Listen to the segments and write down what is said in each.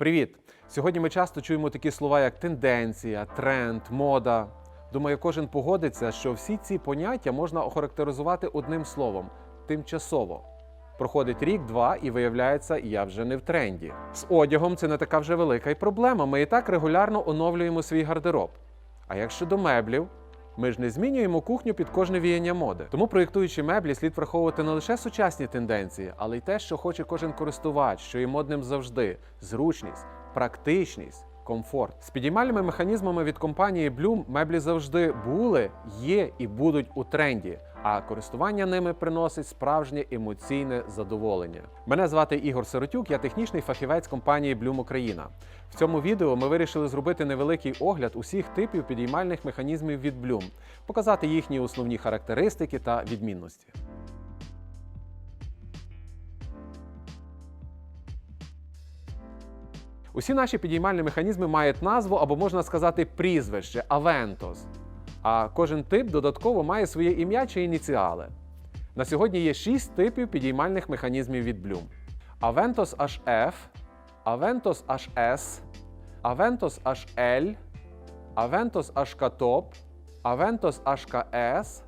Привіт! Сьогодні ми часто чуємо такі слова, як тенденція, тренд, мода. Думаю, кожен погодиться, що всі ці поняття можна охарактеризувати одним словом тимчасово. Проходить рік-два, і виявляється, я вже не в тренді. З одягом це не така вже велика й проблема. Ми і так регулярно оновлюємо свій гардероб. А як щодо меблів, ми ж не змінюємо кухню під кожне віяння моди. Тому, проєктуючи меблі, слід враховувати не лише сучасні тенденції, але й те, що хоче кожен користувач, що є модним завжди: зручність, практичність. Комфорт з підіймальними механізмами від компанії Bloom меблі завжди були, є і будуть у тренді. А користування ними приносить справжнє емоційне задоволення. Мене звати Ігор Сиротюк, я технічний фахівець компанії Bloom Україна. В цьому відео ми вирішили зробити невеликий огляд усіх типів підіймальних механізмів від Bloom, показати їхні основні характеристики та відмінності. Усі наші підіймальні механізми мають назву або можна сказати прізвище Aventos. А кожен тип додатково має своє ім'я чи ініціали. На сьогодні є 6 типів підіймальних механізмів від Bloom: Aventos HF, Aventos HS, Aventos HL, Aventos HK Top, Aventos HKS,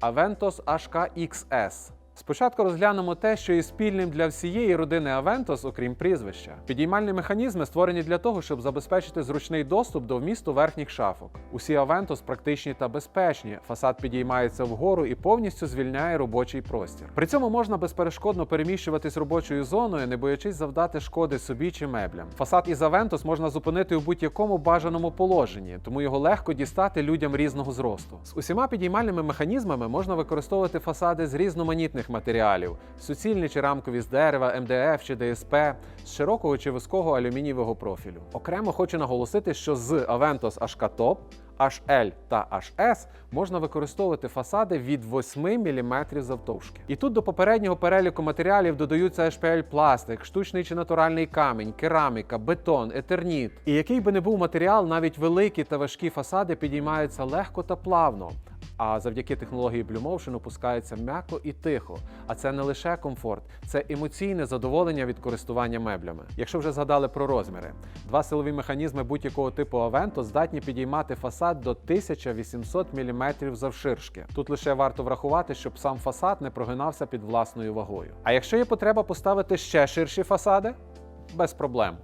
Aventos HKXS. Спочатку розглянемо те, що є спільним для всієї родини Aventos, окрім прізвища. Підіймальні механізми створені для того, щоб забезпечити зручний доступ до вмісту верхніх шафок. Усі Aventos практичні та безпечні. Фасад підіймається вгору і повністю звільняє робочий простір. При цьому можна безперешкодно переміщуватись робочою зоною, не боячись завдати шкоди собі чи меблям. Фасад із Aventos можна зупинити у будь-якому бажаному положенні, тому його легко дістати людям різного зросту. З усіма підіймальними механізмами можна використовувати фасади з різноманітних матеріалів: суцільні чи рамкові з дерева, МДФ чи ДСП, з широкого чи вузького алюмінієвого профілю. Окремо хочу наголосити, що з Aventos HK Top, HL та HS можна використовувати фасади від 8 мм завтовшки. І тут до попереднього переліку матеріалів додаються HPL пластик, штучний чи натуральний камінь, кераміка, бетон, етерніт. І який би не був матеріал, навіть великі та важкі фасади підіймаються легко та плавно. А завдяки технології Blue Motion опускаються м'яко і тихо. А це не лише комфорт, це емоційне задоволення від користування меблями. Якщо вже згадали про розміри, два силові механізми будь-якого типу Avento здатні підіймати фасад до 1800 мм завширшки. Тут лише варто врахувати, щоб сам фасад не прогинався під власною вагою. А якщо є потреба поставити ще ширші фасади, без проблем.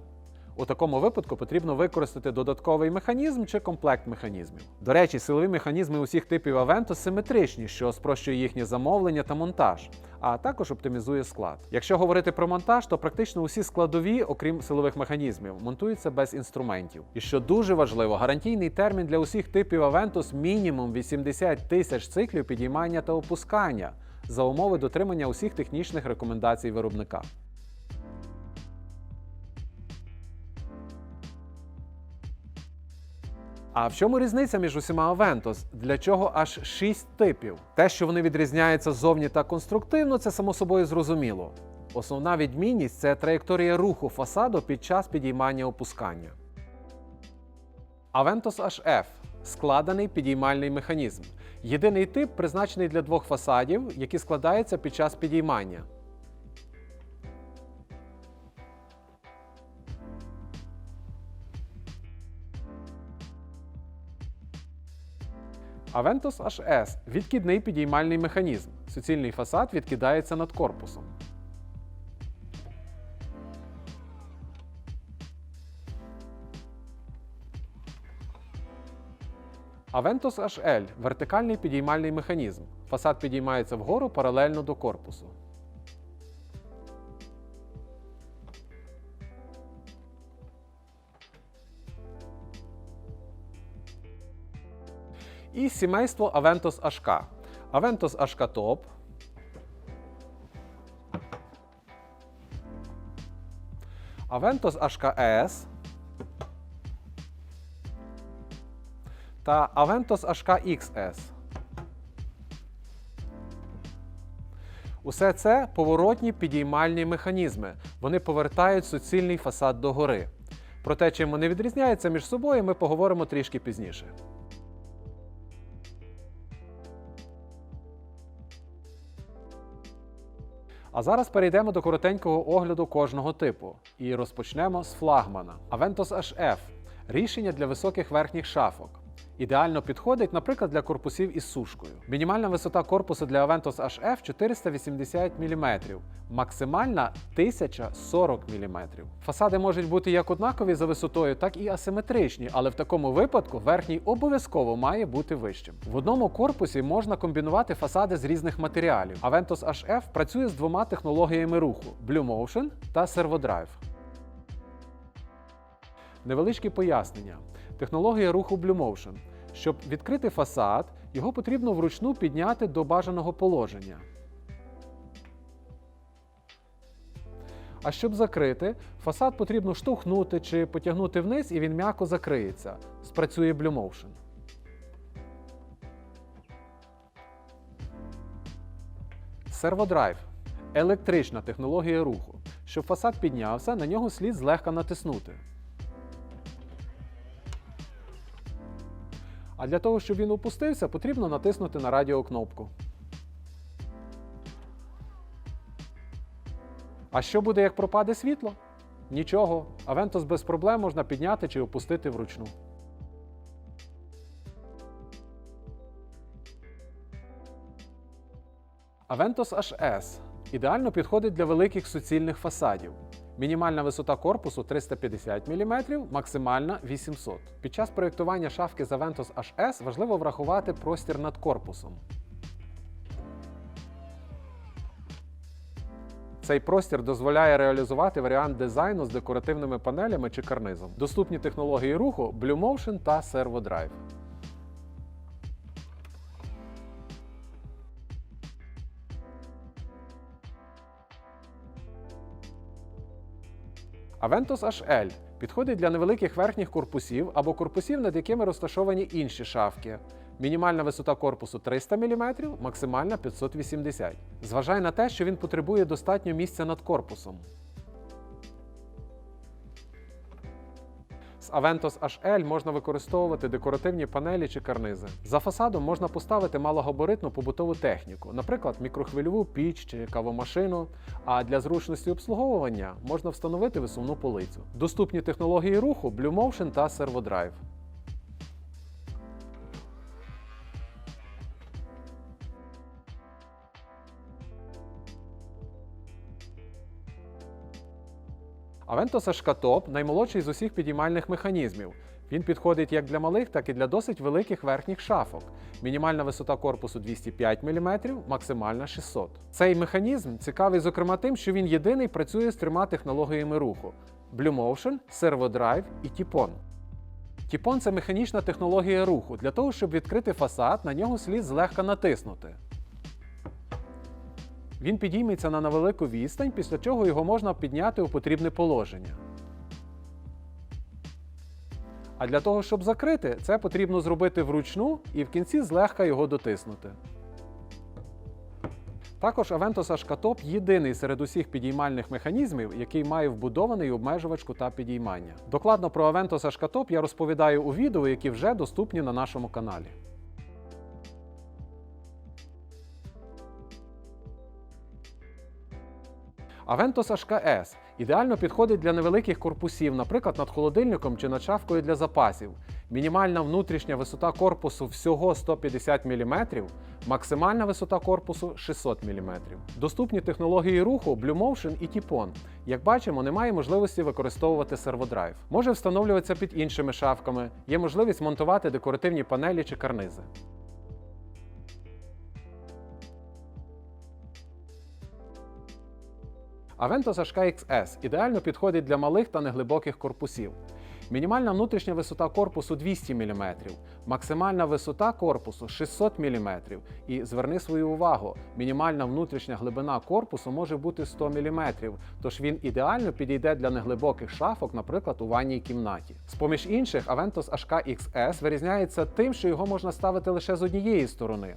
У такому випадку потрібно використати додатковий механізм чи комплект механізмів. До речі, силові механізми усіх типів Avento симетричні, що спрощує їхнє замовлення та монтаж, а також оптимізує склад. Якщо говорити про монтаж, то практично усі складові, окрім силових механізмів, монтуються без інструментів. І що дуже важливо, гарантійний термін для усіх типів Aventus мінімум 80 тисяч циклів підіймання та опускання за умови дотримання усіх технічних рекомендацій виробника. А в чому різниця між усіма Aventos? Для чого аж 6 типів? Те, що вони відрізняються ззовні та конструктивно, це само собою зрозуміло. Основна відмінність це траєкторія руху фасаду під час підіймання опускання. Aventos HF складений підіймальний механізм. Єдиний тип призначений для двох фасадів, які складаються під час підіймання. Aventus HS відкидний підіймальний механізм. Суцільний фасад відкидається над корпусом. Aventus HL вертикальний підіймальний механізм. Фасад підіймається вгору паралельно до корпусу. І сімейство Aventus HK. Aventus HK Top. Aventus HKS. Та Aventus HKXS. Усе це поворотні підіймальні механізми. Вони повертають суцільний фасад догори. Про те, чим вони відрізняються між собою, ми поговоримо трішки пізніше. А зараз перейдемо до коротенького огляду кожного типу. І розпочнемо з флагмана. Aventos HF рішення для високих верхніх шафок. Ідеально підходить, наприклад, для корпусів із сушкою. Мінімальна висота корпусу для Aventos HF 480 мм, максимальна 1040 мм. Фасади можуть бути як однакові за висотою, так і асиметричні, але в такому випадку верхній обов'язково має бути вищим. В одному корпусі можна комбінувати фасади з різних матеріалів. Aventos HF працює з двома технологіями руху: Blue Motion та ServoDrive. Невеличкі пояснення. Технологія руху Blue Motion. Щоб відкрити фасад, його потрібно вручну підняти до бажаного положення. А щоб закрити, фасад потрібно штовхнути чи потягнути вниз, і він м'яко закриється. Спрацює Blue Motion. Серводрайв електрична технологія руху. Щоб фасад піднявся, на нього слід злегка натиснути. А для того, щоб він опустився, потрібно натиснути на радіокнопку. А що буде, як пропаде світло? Нічого. Авентос без проблем можна підняти чи опустити вручну. Aventos HS ідеально підходить для великих суцільних фасадів. Мінімальна висота корпусу 350 мм, максимальна 800 Під час проєктування шафки з Aventos HS важливо врахувати простір над корпусом. Цей простір дозволяє реалізувати варіант дизайну з декоративними панелями чи карнизом. Доступні технології руху Blue Motion та ServoDrive. Aventos HL підходить для невеликих верхніх корпусів або корпусів, над якими розташовані інші шафки. Мінімальна висота корпусу 300 мм, максимальна 580 Зважай на те, що він потребує достатньо місця над корпусом. З Aventos HL можна використовувати декоративні панелі чи карнизи. За фасадом можна поставити малогабаритну побутову техніку, наприклад, мікрохвильову піч чи кавомашину. А для зручності обслуговування можна встановити висувну полицю. Доступні технології руху Blue Motion та ServoDrive. Aventos HK-Top – наймолодший з усіх підіймальних механізмів. Він підходить як для малих, так і для досить великих верхніх шафок. Мінімальна висота корпусу 205 мм, максимальна 600 Цей механізм цікавий, зокрема, тим, що він єдиний працює з трьома технологіями руху: Blue Motion, ServoDrive і Тіпон. Тіпон це механічна технологія руху. Для того, щоб відкрити фасад, на нього слід злегка натиснути. Він підійметься на невелику відстань, після чого його можна підняти у потрібне положення. А для того, щоб закрити, це потрібно зробити вручну і в кінці злегка його дотиснути. Також Aventos HK-Top єдиний серед усіх підіймальних механізмів, який має вбудований обмежувач кута підіймання. Докладно про Aventos HK-Top я розповідаю у відео, які вже доступні на нашому каналі. Aventos HKS ідеально підходить для невеликих корпусів, наприклад, над холодильником чи над шафкою для запасів. Мінімальна внутрішня висота корпусу всього 150 мм, максимальна висота корпусу 600 мм. Доступні технології руху Blue Motion і Тіпон. Як бачимо, немає можливості використовувати серводрайв. Може встановлюватися під іншими шафками, є можливість монтувати декоративні панелі чи карнизи. Aventos HK XS ідеально підходить для малих та неглибоких корпусів. Мінімальна внутрішня висота корпусу 200 мм, максимальна висота корпусу 600 мм. І зверни свою увагу, мінімальна внутрішня глибина корпусу може бути 100 мм, тож він ідеально підійде для неглибоких шафок, наприклад, у ванній кімнаті. З-поміж інших, Aventos HK XS вирізняється тим, що його можна ставити лише з однієї сторони.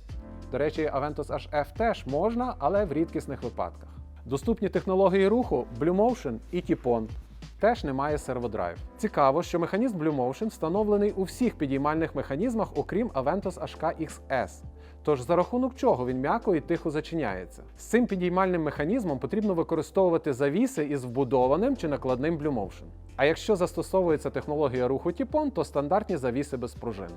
До речі, Aventos HF теж можна, але в рідкісних випадках. Доступні технології руху Blue Motion і Тіпон. Теж немає серводрайв. Цікаво, що механізм Blue Motion встановлений у всіх підіймальних механізмах, окрім Aventos HK XS. Тож за рахунок чого він м'яко і тихо зачиняється. З цим підіймальним механізмом потрібно використовувати завіси із вбудованим чи накладним Blue Motion. А якщо застосовується технологія руху Тіпон, то стандартні завіси без пружин.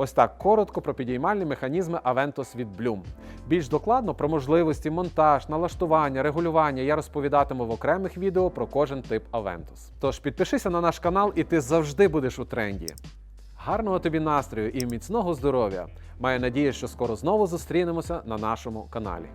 Ось так коротко про підіймальні механізми Aventos від Bloom. Більш докладно про можливості, монтаж, налаштування, регулювання я розповідатиму в окремих відео про кожен тип Aventos. Тож підпишися на наш канал, і ти завжди будеш у тренді. Гарного тобі настрою і міцного здоров'я! Маю надію, що скоро знову зустрінемося на нашому каналі.